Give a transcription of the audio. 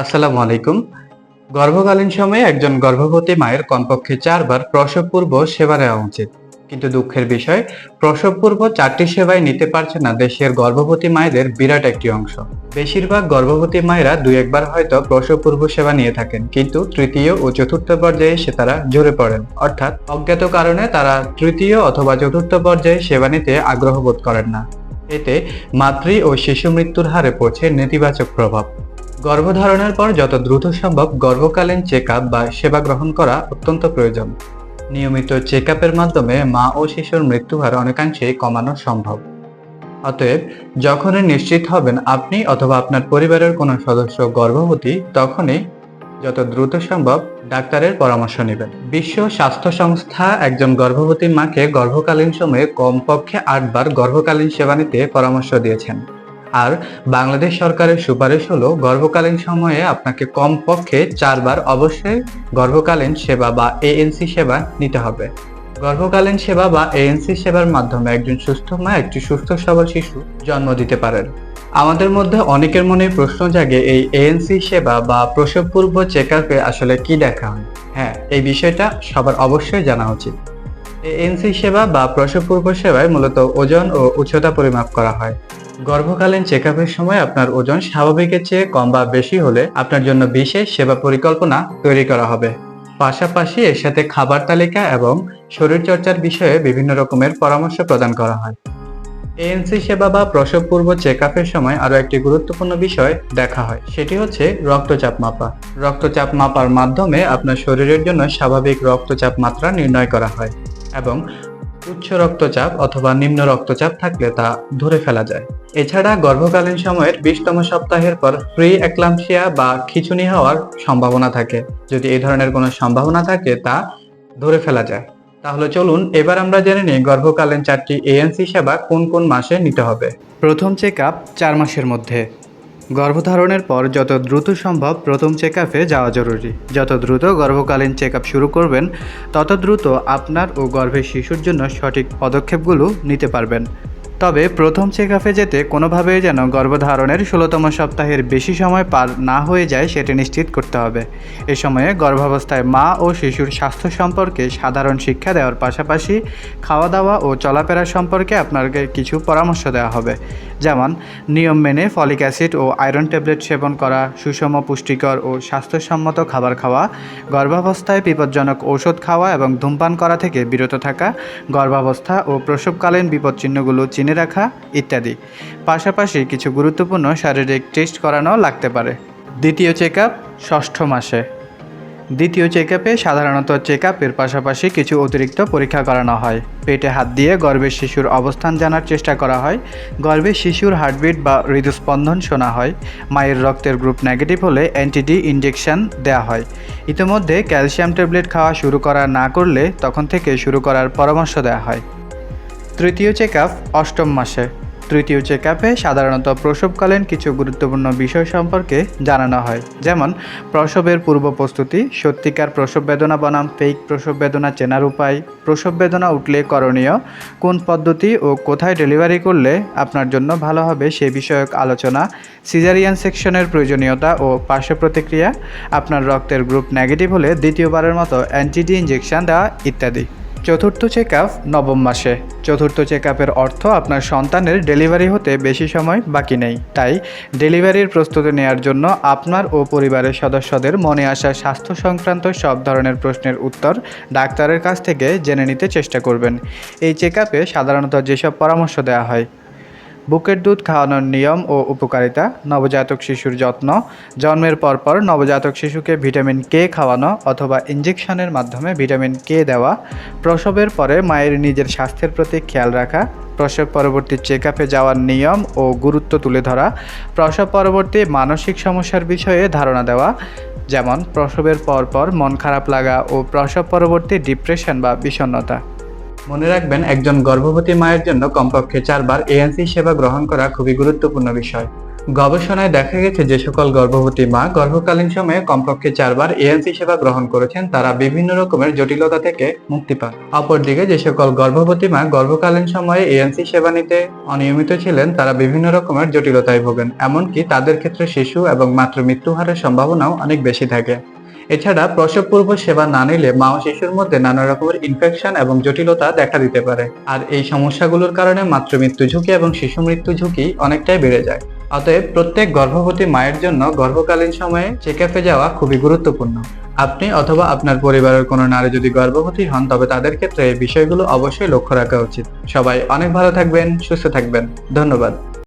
আসসালামু আলাইকুম। গর্ভকালীন সময়ে একজন গর্ভবতী মায়ের কমপক্ষে চারবার প্রসব পূর্ব সেবা নেওয়া উচিত। কিন্তু দুঃখের বিষয়, প্রসব পূর্ব চারটি সেবাই নিতে পারছে না দেশের গর্ভবতী মায়েদের বিরাট একটি অংশ। বেশিরভাগ গর্ভবতী মায়েরা দুই একবার হয়তো প্রসব পূর্ব সেবা নিয়ে থাকেন, কিন্তু তৃতীয় ও চতুর্থ পর্যায়ে এসে তারা ঝরে পড়েন। অর্থাৎ অজ্ঞাত কারণে তারা তৃতীয় অথবা চতুর্থ পর্যায়ে সেবা নিতে আগ্রহ বোধ করেন না। এতে মাতৃ ও শিশু মৃত্যুর হারে পড়ছে নেতিবাচক প্রভাব। গর্ভধারণের পর যত দ্রুত সম্ভব গর্ভকালীন চেক বা সেবা গ্রহণ করা অত্যন্ত প্রয়োজন। নিয়মিত চেক মাধ্যমে মা ও শিশুর মৃত্যুহার অনেকাংশেই কমানো সম্ভব। অতএব, যখনই নিশ্চিত হবেন আপনি অথবা আপনার পরিবারের কোনো সদস্য গর্ভবতী, তখনই যত দ্রুত সম্ভব ডাক্তারের পরামর্শ নেবেন। বিশ্ব স্বাস্থ্য সংস্থা একজন গর্ভবতী মাকে গর্ভকালীন সময়ে কমপক্ষে আটবার গর্ভকালীন সেবা নিতে পরামর্শ দিয়েছেন। আর বাংলাদেশ সরকারের সুপারিশ হলো, গর্ভকালীন সময়ে আপনাকে কমপক্ষে চারবার অবশ্যই গর্ভকালীন সেবা বা এএনসি সেবা নিতে হবে। গর্ভকালীন সেবা বা এএনসি সেবার মাধ্যমে একজন সুস্থ মা, একটি সুস্থ সবল শিশু জন্ম দিতে পারেন। আমাদের মধ্যে অনেকের মনে প্রশ্ন জাগে, এই এএনসি সেবা বা প্রসব পূর্ব চেক আসলে কি দেখা হয়? হ্যাঁ এই বিষয়টা সবার অবশ্যই জানা উচিত। এএনসি সেবা বা প্রসব পূর্ব সেবায় মূলত ওজন ও উচ্চতা পরিমাপ করা হয়। গর্ভকালীন চেক সময় আপনার ওজন স্বাভাবিকের চেয়ে কম বা বেশি হলে আপনার জন্য বিশেষ সেবা পরিকল্পনা তৈরি করা হবে। পাশাপাশি এর সাথে খাবার তালিকা এবং শরীরচর্চার বিষয়ে বিভিন্ন রকমের পরামর্শ প্রদান করা হয়। এএনসি সেবা বা প্রসব পূর্ব চেক সময় আরও একটি গুরুত্বপূর্ণ বিষয় দেখা হয়, সেটি হচ্ছে রক্তচাপ মাপা। রক্তচাপ মাপার মাধ্যমে আপনার শরীরের জন্য স্বাভাবিক রক্তচাপ মাত্রা নির্ণয় করা হয়। এবং উচ্চ রক্তচাপ অথবা নিম্ন রক্তচাপ থাকলে তা ধরে ফেলা যায়। এছাড়া গর্ভকালীন সময়ের বিশতম সপ্তাহের পর ফ্রি অ্যাক্লামশিয়া বা খিচুনি হওয়ার সম্ভাবনা থাকে। যদি এই ধরনের কোনো সম্ভাবনা থাকে, তা ধরে ফেলা যায়। তাহলে চলুন, এবার আমরা জেনে নিই গর্ভকালীন চারটি এএনসি সেবা কোন কোন মাসে নিতে হবে। প্রথম চেক আপ চার মাসের মধ্যে। গর্ভধারণের পর যত দ্রুত সম্ভব প্রথম চেক যাওয়া জরুরি। যত দ্রুত গর্ভকালীন চেক শুরু করবেন, তত দ্রুত আপনার ও গর্ভের শিশুর জন্য সঠিক পদক্ষেপগুলো নিতে পারবেন। তবে প্রথম চেক আপে যেতে কোনোভাবেই যেন গর্ভধারণের ষোলোতম সপ্তাহের বেশি সময় পার না হয়ে যায় সেটি নিশ্চিত করতে হবে। এ সময়ে গর্ভাবস্থায় মা ও শিশুর স্বাস্থ্য সম্পর্কে সাধারণ শিক্ষা দেওয়ার পাশাপাশি খাওয়া দাওয়া ও চলাফেরা সম্পর্কে আপনাকে কিছু পরামর্শ দেওয়া হবে। যেমন, নিয়ম মেনে ফলিক অ্যাসিড ও আয়রন ট্যাবলেট সেবন করা, সুষম পুষ্টিকর ও স্বাস্থ্যসম্মত খাবার খাওয়া, গর্ভাবস্থায় বিপজ্জনক ঔষধ খাওয়া এবং ধূমপান করা থেকে বিরত থাকা, গর্ভাবস্থা ও প্রসবকালীন বিপদচিহ্নগুলো চিনে রাখা ইত্যাদি। পাশাপাশি কিছু গুরুত্বপূর্ণ শারীরিক টেস্ট করানো লাগতে পারে। দ্বিতীয় চেক আপ ষষ্ঠ মাসে। দ্বিতীয় চেক আপে সাধারণত চেক আপের পাশাপাশি কিছু অতিরিক্ত পরীক্ষা করানো হয়। পেটে হাত দিয়ে গর্ভের শিশুর অবস্থান জানার চেষ্টা করা হয়। গর্ভের শিশুর হার্টবিট বা হৃদস্পন্দন শোনা হয়। মায়ের রক্তের গ্রুপ নেগেটিভ হলে অ্যান্টিডি ইনজেকশন দেওয়া হয়। ইতিমধ্যে ক্যালসিয়াম ট্যাবলেট খাওয়া শুরু করা না করলে তখন থেকে শুরু করার পরামর্শ দেওয়া হয়। তৃতীয় চেক অষ্টম মাসে তৃতীয় চেক আপে সাধারণত প্রসবকালীন কিছু গুরুত্বপূর্ণ বিষয় সম্পর্কে জানানো হয়, যেমন প্রসবের পূর্ব প্রস্তুতি, সত্যিকার প্রসব বেদনা বনাম ফেক প্রসব বেদনা চেনার উপায়, প্রসব বেদনা উঠলে করণীয়, কোন পদ্ধতি ও কোথায় ডেলিভারি করলে আপনার জন্য ভালো হবে সে বিষয়ক আলোচনা সিজারিয়ান সেকশনের প্রয়োজনীয়তা ও পার্শ্ব প্রতিক্রিয়া, আপনার রক্তের গ্রুপ নেগেটিভ হলে দ্বিতীয়বারের মতো অ্যান্টিডি ইঞ্জেকশন দেওয়া ইত্যাদি। চতুর্থ চেক আপ নবম মাসে। চতুর্থ চেক আপের অর্থ আপনার সন্তানের ডেলিভারি হতে বেশি সময় বাকি নেই। তাই ডেলিভারির প্রস্তুতি নেওয়ার জন্য আপনার ও পরিবারের সদস্যদের মনে আসা স্বাস্থ্য সংক্রান্ত সব ধরনের প্রশ্নের উত্তর ডাক্তারের কাছ থেকে জেনে নিতে চেষ্টা করবেন। এই চেক আপে সাধারণত যেসব পরামর্শ দেওয়া হয় বুকের দুধ খাওয়ানোর নিয়ম ও উপকারিতা, নবজাতক শিশুর যত্ন, জন্মের পরপর নবজাতক শিশুকে ভিটামিন কে খাওয়ানো অথবা ইঞ্জেকশনের মাধ্যমে ভিটামিন কে দেওয়া, প্রসবের পরে মায়ের নিজের স্বাস্থ্যের প্রতি খেয়াল রাখা, প্রসব পরবর্তী চেক আপে যাওয়ার নিয়ম ও গুরুত্ব তুলে ধরা, প্রসব পরবর্তী মানসিক সমস্যার বিষয়ে ধারণা দেওয়া, যেমন প্রসবের পরপর মন খারাপ লাগা ও প্রসব পরবর্তী ডিপ্রেশন বা বিষণ্ণতা। মনে রাখবেন, একজন গর্ভবতী মায়ের জন্য কমপক্ষে চারবার এএনসি সেবা গ্রহণ করা খুবই গুরুত্বপূর্ণ বিষয়। গবেষণায় দেখা গেছে যে সকল গর্ভবতী মা গর্ভকালীন সময়ে কমপক্ষে চারবার এএনসি সেবা গ্রহণ করেছেন, তারা বিভিন্ন রকমের জটিলতা থেকে মুক্তি পান। অপরদিকে যে সকল গর্ভবতী মা গর্ভকালীন সময়ে এএনসি সেবা নিতে অনিয়মিত ছিলেন, তারা বিভিন্ন রকমের জটিলতায় ভোগেন, এমনকি তাদের ক্ষেত্রে শিশু এবং মাতৃ মৃত্যু হারের সম্ভাবনাও অনেক বেশি থাকে। এছাড়া প্রসব পূর্ব সেবা না নিলে মা ও শিশুর মধ্যে নানা রকমের ইনফেকশন এবং জটিলতা দেখা দিতে পারে। আর এই সমস্যাগুলোর কারণে মাতৃ মৃত্যু ঝুঁকি এবং শিশু মৃত্যু ঝুঁকি অনেকটাই বেড়ে যায়। অতএব প্রত্যেক গর্ভবতী মায়ের জন্য গর্ভকালীন সময়ে চেক আপে যাওয়া খুবই গুরুত্বপূর্ণ। আপনি অথবা আপনার পরিবারের কোনো নারী যদি গর্ভবতী হন, তবে তাদের ক্ষেত্রে এই বিষয়গুলো অবশ্যই লক্ষ্য রাখা উচিত। সবাই অনেক ভালো থাকবেন, সুস্থ থাকবেন। ধন্যবাদ।